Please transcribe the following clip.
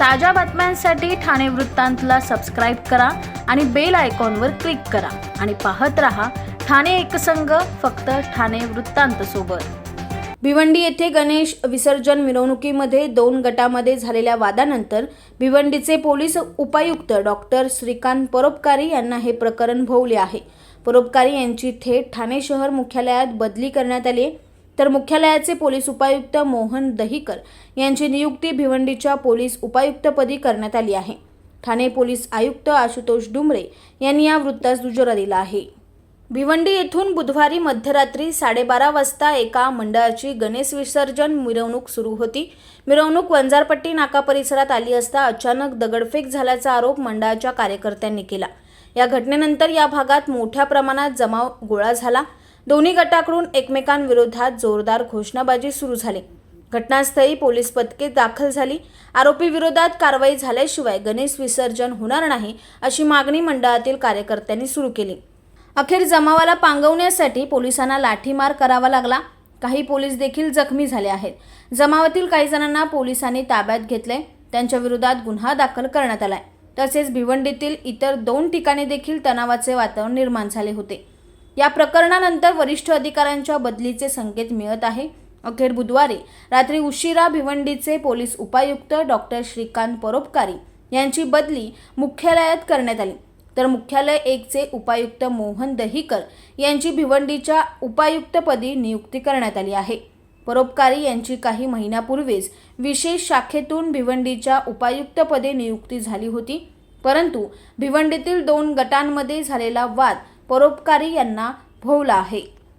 ताज्या बातम्यांसाठी ठाणे वृत्तांतला सबस्क्राईब करा आणि बेल आयकॉनवर क्लिक करा. आणि पाहत रहा ठाणे एकसंघ फक्त ठाणे वृत्तांत सोबत. भिवंडी येथे गणेश विसर्जन मिरवणुकीमध्ये दोन गटामध्ये झालेल्या वादानंतर भिवंडीचे पोलीस उपायुक्त डॉक्टर श्रीकांत परोपकारी यांना हे प्रकरण भोवले आहे. परोपकारी यांची थेट ठाणे शहर मुख्यालयात बदली करण्यात आली आहे. तर मुख्यालयाचे पोलीस उपायुक्त मोहन दहिकर यांची नियुक्ती भिवंडीच्या पोलीस उपायुक्तपदी करण्यात आली आहे. ठाणे पोलीस आयुक्त आशुतोष डुमरे यांनी या वृत्तास दुजोरा दिला आहे. भिवंडी येथून बुधवारी मध्यरात्री साडेबारा वाजता एका मंडळाची गणेश विसर्जन मिरवणूक सुरू होती. मिरवणूक वंजारपट्टी नाका परिसरात आली असता अचानक दगडफेक झाल्याचा आरोप मंडळाच्या कार्यकर्त्यांनी केला. या घटनेनंतर या भागात मोठ्या प्रमाणात जमाव गोळा झाला. दोन्ही गटाकडून एकमेकांविरोधात जोरदार घोषणाबाजी सुरू झाली. घटनास्थळी पोलीस पथके दाखल झाली. आरोपी विरोधात कारवाई झाल्याशिवाय गणेश विसर्जन होणार नाही अशी मागणी मंडळातील कार्यकर्त्यांनी सुरू केली. अखेर जमावाला पांगवण्यासाठी पोलिसांना लाठीमार करावा लागला. काही पोलीस देखील जखमी झाले आहेत. जमावातील काही जणांना पोलिसांनी ताब्यात घेतले त्यांच्या विरोधात गुन्हा दाखल करण्यात आलाय. तसेच भिवंडीतील इतर दोन ठिकाणी देखील तणावाचे वातावरण निर्माण झाले होते. या प्रकरणानंतर वरिष्ठ अधिकाऱ्यांच्या बदलीचे संकेत मिळत आहे. अखेर बुधवारी रात्री उशिरा भिवंडीचे पोलीस उपायुक्त डॉक्टर श्रीकांत परोपकारी यांची बदली मुख्यालयात करण्यात आली. तर मुख्यालय एकचे उपायुक्त मोहन दहिकर यांची भिवंडीच्या उपायुक्तपदी नियुक्ती करण्यात आली आहे. परोपकारी यांची काही महिन्यापूर्वीच विशेष शाखेतून भिवंडीच्या उपायुक्तपदी नियुक्ती झाली होती. परंतु भिवंडीतील दोन गटांमध्ये झालेला वाद परोपकारी यांना भोवला आहे.